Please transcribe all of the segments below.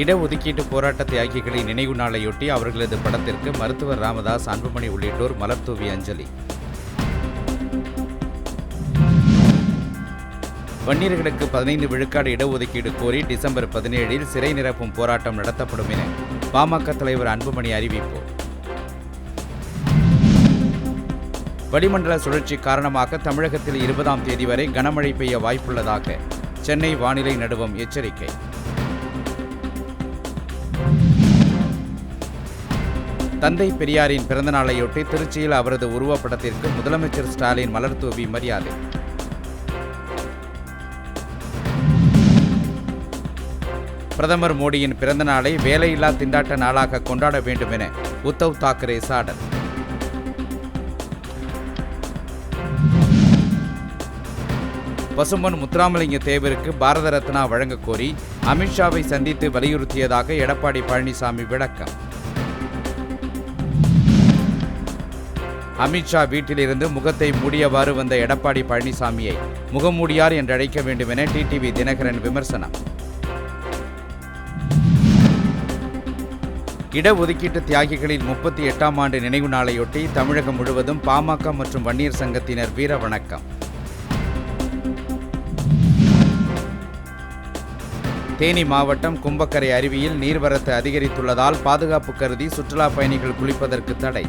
இடஒதுக்கீட்டு போராட்ட தியாகிகளின் நினைவு நாளையொட்டி அவர்களது படத்திற்கு மருத்துவர் ராமதாஸ் அன்புமணி உள்ளிட்டோர் மலர்தூவி அஞ்சலி. வன்னியர்களுக்கு பதினைந்து விழுக்காடு இடஒதுக்கீடு கோரி டிசம்பர் பதினேழில் சிறை நிரப்பும் போராட்டம் நடத்தப்படும் என பாமக தலைவர் அன்புமணி அறிவிப்பு. வளிமண்டல சுழற்சி காரணமாக தமிழகத்தில் இருபதாம் தேதி வரை கனமழை பெய்ய வாய்ப்புள்ளதாக சென்னை வானிலை நடுவம் எச்சரிக்கை. தந்தை பெரியாரின் பிறந்தநாளையொட்டி திருச்சியில் அவரது உருவப்படத்திற்கு முதலமைச்சர் ஸ்டாலின் மலர்தூவி மரியாதை. பிரதமர் மோடியின் பிறந்த நாளை வேலையில்லா திண்டாட்ட நாளாக கொண்டாட வேண்டும் என உத்தவ் தாக்கரே சாடல் பசும்பொன் முத்துராமலிங்க தேவருக்கு பாரத ரத்னா வழங்கக் கோரி அமித்ஷாவை சந்தித்து வலியுறுத்தியதாக எடப்பாடி பழனிசாமி விளக்கம். அமித்ஷா வீட்டிலிருந்து முகத்தை மூடியவாறு வந்த எடப்பாடி பழனிசாமியை முகமூடியார் என்று அழைக்க வேண்டும் என டிடிவி தினகரன் விமர்சனம். இடஒதுக்கீட்டு தியாகிகளின் முப்பத்தி எட்டாம் ஆண்டு நினைவு நாளையொட்டி தமிழகம் முழுவதும் பாமக மற்றும் வன்னியர் சங்கத்தினர் வீர வணக்கம். தேனி மாவட்டம் கும்பக்கரை அருவியில் நீர்வரத்து அதிகரித்துள்ளதால் பாதுகாப்பு கருதி சுற்றுலா பயணிகள் குளிப்பதற்கு தடை.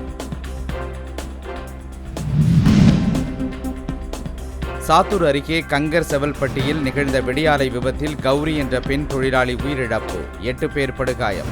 சாத்தூர் அருகே கங்கர் செவல்பட்டியில் நிகழ்ந்த வெடியாலை விபத்தில் கௌரி என்ற பெண் தொழிலாளி உயிரிழப்பு. எட்டு பேர் படுகாயம்.